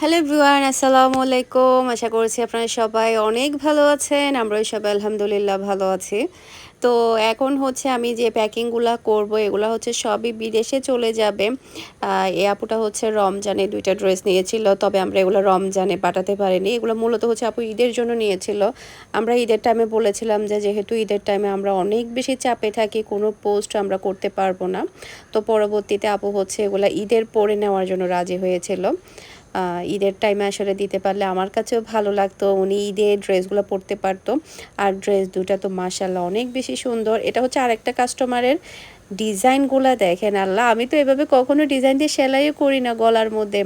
Hello everyone, আসসালামু আলাইকুম। আশা করছি আপনারা সবাই অনেক ভালো আছেন, আমরাও সবাই আলহামদুলিল্লাহ ভালো আছি। তো এখন হচ্ছে আমি যে প্যাকিংগুলো করব, এগুলো হচ্ছে সবই বিদেশে চলে যাবে। এ আপুটা হচ্ছে রমজানে দুইটা ড্রেস নিয়েছিল, তবে আমরা এগুলো রমজানে পাঠাতে পারিনি। এগুলো মূলত হচ্ছে আপু ঈদের জন্য নিয়েছিল। আমরা ঈদের টাইমে বলেছিলাম যে যেহেতু ঈদের টাইমে আমরা অনেক বেশি চাপে থাকি, কোনো পোস্ট আমরা করতে পারব না। তো পরবর্তীতে আপু হচ্ছে এগুলো ঈদের পরে নেওয়ার জন্য রাজি হয়েছিল। ঈদের টাইমে আসলে দিতে পারলে আমার কাছেও ভালো লাগতো। উনি ঈদের ড্রেসগুলো পরতে পারতো। আর ড্রেস দুটা তো মাসাল্লাহ অনেক বেশি সুন্দর। এটা হচ্ছে আরেকটা কাস্টমারের ডিজাইনগুলো দেখেন, আল্লাহ! আমি তো এভাবে কখনো ডিজাইন দিয়ে সেলাইও করি না গলার মধ্যে।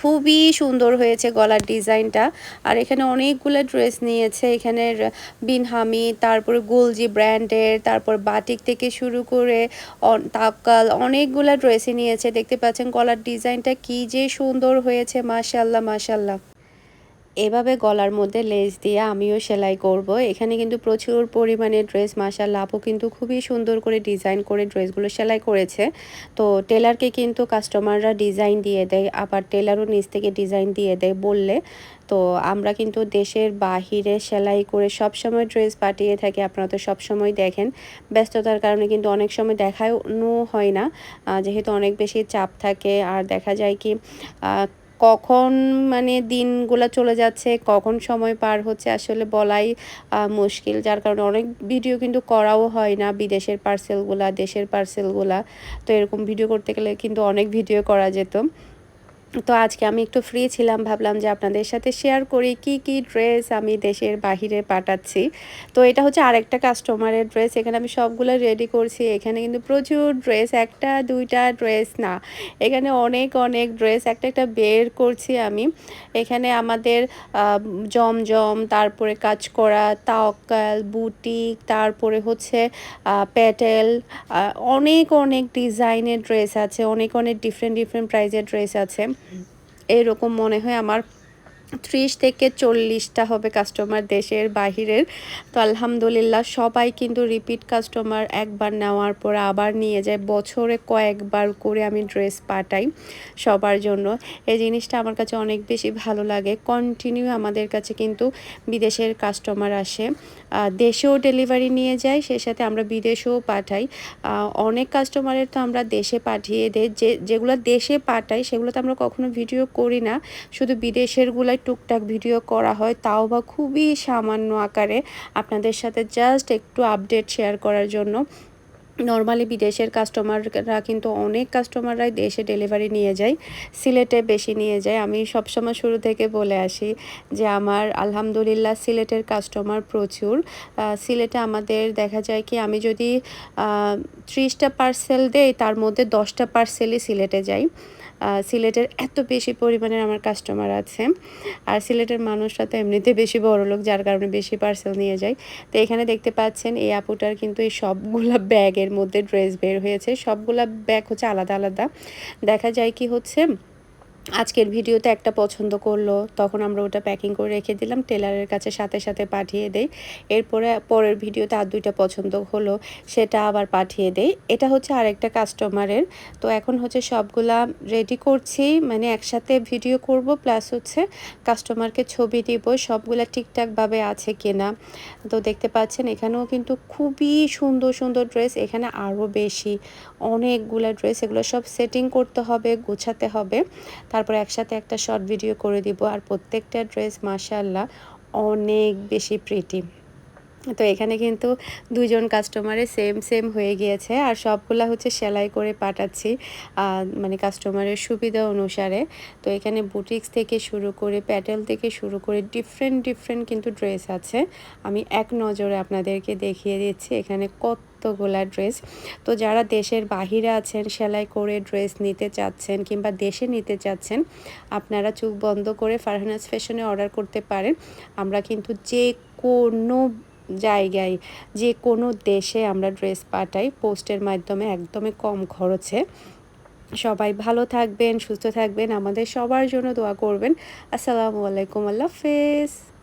খুবই সুন্দর হয়েছে গলার ডিজাইনটা। আর এখানে অনেকগুলো ড্রেস নিয়েছে। এখানে বিনহামি তারপরে গোলজি ব্র্যান্ডের, তারপর বাটিক থেকে শুরু করে তাপকাল অনেকগুলো ড্রেসই নিয়েছে। দেখতে পাচ্ছেন গলার ডিজাইনটা কি যে সুন্দর হয়েছে মাশাল্লাহ মাশাল্লাহ এভাবে গলার মধ্যে লেস দিয়ে আমিও সেলাই করব। এখানে কিন্তু প্রচুর পরিমাণে ড্রেস মাসাল আপু কিন্তু খুবই সুন্দর করে ডিজাইন করে ড্রেসগুলো সেলাই করেছে। তো টেলারকে কিন্তু কাস্টমাররা ডিজাইন দিয়ে দেয়, আবার টেলারও নিচ থেকে ডিজাইন দিয়ে দেয় বললে। তো আমরা কিন্তু দেশের বাহিরে সেলাই করে সব সময় ড্রেস পাঠিয়ে থাকি, আপনারা তো সব সময় দেখেন। ব্যস্ততার কারণে কিন্তু অনেক সময় দেখানো হয় না। যেহেতু অনেক বেশি চাপ থাকে, আর দেখা যায় কি কখন মানে দিনগুলো চলে যাচ্ছে, কখন সময় পার হচ্ছে আসলে বলাই মুশকিল। যার কারণে অনেক ভিডিও কিন্তু করাও হয় না বিদেশের পার্সেলগুলা দেশের পার্সেলগুলা তো এরকম ভিডিও করতে গেলে কিন্তু অনেক ভিডিও করা যেত। তো আজকে আমি একটু ফ্রি ছিলাম, ভাবলাম যে আপনাদের সাথে শেয়ার করি কি কি ড্রেস আমি দেশের বাহিরে পাঠাচ্ছি। তো এটা হচ্ছে আরেকটা কাস্টমারের ড্রেস এখানে আমি সবগুলো রেডি করছি। এখানে কিন্তু প্রচুর ড্রেস একটা, দুইটা ড্রেস না। এখানে অনেক অনেক ড্রেস একটা একটা বের করছি আমি। এখানে আমাদের জমজম, তারপরে কাজ করা তাওকাল বুটিক, তারপরে হচ্ছে প্যাটেল অনেক অনেক ডিজাইনের ড্রেস আছে, অনেক অনেক ডিফারেন্ট ডিফারেন্ট প্রাইজের ড্রেস আছে। এরকম মনে হয় আমার ত্রিশ থেকে চল্লিশটা হবে কাস্টমার দেশের বাহিরের। তো আলহামদুলিল্লাহ সবাই কিন্তু রিপিট কাস্টমার একবার নেওয়ার পর আবার নিয়ে যায়। বছরে কয়েকবার করে আমি ড্রেস পাঠাই সবার জন্য। এই জিনিসটা আমার কাছে অনেক বেশি ভালো লাগে। কন্টিনিউ আমাদের কাছে কিন্তু বিদেশের কাস্টমার আসে। দেশেও ডেলিভারি নিয়ে যায়, সেই সাথে আমরা বিদেশেও পাঠাই। অনেক কাস্টমারের তো আমরা দেশে পাঠিয়ে দেয় যে, যেগুলো দেশে পাঠাই সেগুলো তো আমরা কখনো ভিডিও করি না। শুধু বিদেশেরগুলাই টুকটাক ভিডিও করা হয়, তাও বা খুবই সামান্য আকারে। আপনাদের সাথে জাস্ট একটু আপডেট শেয়ার করার জন্য। নর্মালি বিদেশের কাস্টমাররা কিন্তু অনেক কাস্টমাররাই দেশে ডেলিভারি নিয়ে যায়, সিলেটে বেশি নিয়ে যায়। আমি সবসময় শুরু থেকে বলে আসি যে, আমার আলহামদুলিল্লাহ সিলেটের কাস্টমার প্রচুর। সিলেটে আমাদের দেখা যায় কি, আমি যদি ত্রিশটা পার্সেল দেই, তার মধ্যে দশটা পার্সেলই সিলেটে যাই সিলেটের এত বেশি পরিমাণের আমার কাস্টমার আছে। আর সিলেটের মানুষরা তো এমনিতে বেশি বড় লোক, যার কারণে বেশি পার্সেল নিয়ে যায়। তো এখানে দেখতে পাচ্ছেন এই আপুটার কিন্তু এই সবগুলা ব্যাগের মধ্যে ড্রেস বের হয়েছে। সবগুলা ব্যাগ হচ্ছে আলাদা আলাদা। দেখা যায় কি হচ্ছে আজকের ভিডিওতে একটা পছন্দ করল, তখন আমরা ওটা প্যাকিং করে রেখে দিলাম, টেলারের কাছে সাথে সাথে পাঠিয়ে দেই। এরপরে পরের ভিডিওতে আর দুইটা পছন্দ হলো, সেটা আবার পাঠিয়ে দেই। এটা হচ্ছে আরেকটা কাস্টমারের তো এখন হচ্ছে সবগুলা রেডি করছি মানে একসাথে ভিডিও করব প্লাস হচ্ছে কাস্টমারকে ছবি দিব, সবগুলা ঠিকঠাকভাবে আছে কিনা। তো দেখতে পাচ্ছেন, এখানেও কিন্তু খুবই সুন্দর সুন্দর ড্রেস এখানে আরও বেশি অনেকগুলো ড্রেস এগুলো সব সেটিং করতে হবে, গোছাতে হবে। তারপর একসাথে একটা শর্ট ভিডিও করে দিব। আর প্রত্যেকটা ড্রেস মাসা অনেক বেশি প্রিটি তো এখানে কিন্তু দুজন কাস্টমারে সেম সেম হয়ে গিয়েছে। আর সবগুলা হচ্ছে সেলাই করে পাঠাচ্ছি মানে কাস্টমারের সুবিধা অনুসারে। তো এখানে বুটিক্স থেকে শুরু করে প্যাটেল থেকে শুরু করে ডিফারেন্ট ডিফারেন্ট কিন্তু ড্রেস আছে। আমি এক নজরে আপনাদেরকে দেখিয়ে দিচ্ছি, এখানে কত কতগুলা ড্রেস তো যারা দেশের বাহিরে আছেন, সেলাই করে ড্রেস নিতে চাচ্ছেন কিংবা দেশে নিতে চাচ্ছেন, আপনারা চোখ বন্ধ করে ফারহানাস ফ্যাশনে অর্ডার করতে পারেন। আমরা কিন্তু যে কোনো জায়গায় যে কোনো দেশে আমরা ড্রেস পাঠাই, পোস্টের মাধ্যমে একদমই কম খরচে। সবাই ভালো থাকবেন, সুস্থ থাকবেন। আমাদের সবার জন্য দোয়া করবেন। আসসালামু আলাইকুম, আল্লাহ হাফেজ।